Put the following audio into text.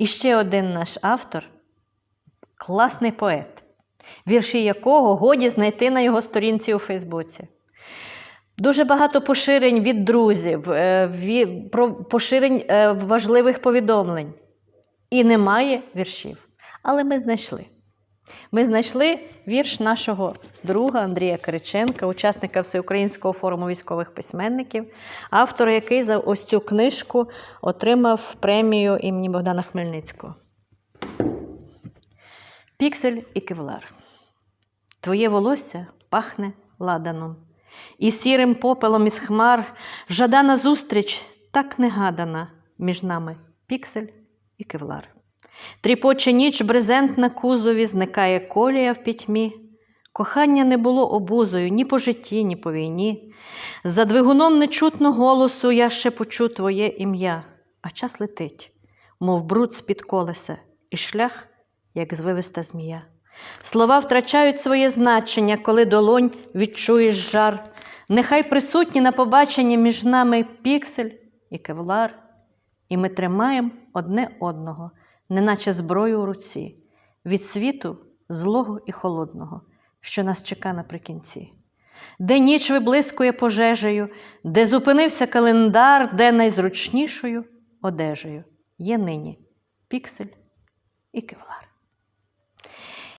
І ще один наш автор класний поет, вірші якого годі знайти на його сторінці у Фейсбуці. Дуже багато поширень від друзів, е, про поширень е, важливих повідомлень. І немає віршів. Але ми знайшли. Ми знайшли вірш нашого друга Андрія Кириченка, учасника Всеукраїнського форуму військових письменників, автора, який за ось цю книжку отримав премію імені Богдана Хмельницького. Піксель і кевлар. Твоє волосся пахне ладаном, і сірим попелом із хмар жадана зустріч так негадана між нами піксель і кевлар. Тріпоче ніч брезент на кузові, зникає колія в пітьмі. Кохання не було обузою ні по житті, ні по війні. За двигуном нечутно голосу я ще почу твоє ім'я, а час летить, мов бруд з-під колеса, і шлях, як звивиста змія. Слова втрачають своє значення, коли долонь відчуєш жар. Нехай присутні на побаченні між нами піксель і кевлар, і ми тримаємо одне одного, неначе зброю у руці, від світу злого і холодного, що нас чека наприкінці. Де ніч виблискує пожежею, де зупинився календар, де найзручнішою одежею є нині піксель і кевлар.